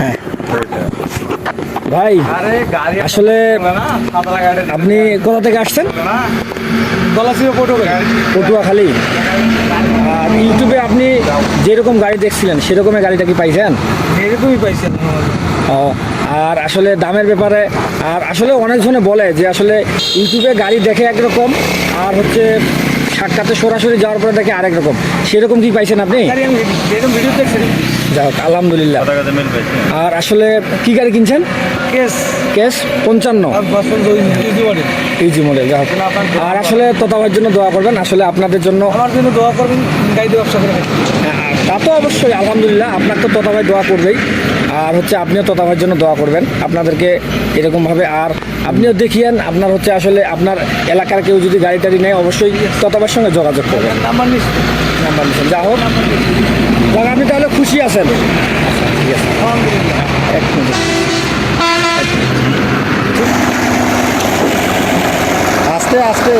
হ্যাঁ ভাই আসলে আপনি কোথা থেকে আসছেন? পটুয়াখালী। আর ইউটিউবে আপনি যেরকম গাড়ি দেখছিলেন সেরকমের গাড়িটা কি পাইছেন? এরকমই পাইছেন। ও আর আসলে দামের ব্যাপারে আর আসলে অনেকজনে বলে যে আসলে ইউটিউবে গাড়ি দেখে একরকম আর হচ্ছে সাক্ষাতে সরাসরি যাওয়ার পরে দেখে আরেক রকম। সেরকম কি পাইছেন আপনি? যাই হোক আলহামদুলিল্লাহ। আর আসলে কি গাড়ি কিনছেন? কেস। কেস পঞ্চান্ন। ইজি মডেল যাই হোক। আর আসলে ততাবার জন্য দোয়া করবেন। আসলে আপনাদের জন্য আমার জন্য দোয়া করবেন গাড়ি ব্যবসা করে খাই। তা তো অবশ্যই আলহামদুলিল্লাহ আপনার তো ততাভাই দোয়া করবেই। আর হচ্ছে আপনিও ততাভাইয়ের জন্য দোয়া করবেন। আপনাদেরকে এরকমভাবে আর আপনিও দেখিয়েন আপনার হচ্ছে আসলে আপনার এলাকার কেউ যদি গাড়ি টাড়ি নেয় অবশ্যই ততাবার সঙ্গে যোগাযোগ করবেন। নাম্বার নিস নাম্বার যা হোক। আপনি তাহলে খুশি আছেন? ঠিক আছে এক মিনিট। আস্তে আস্তে।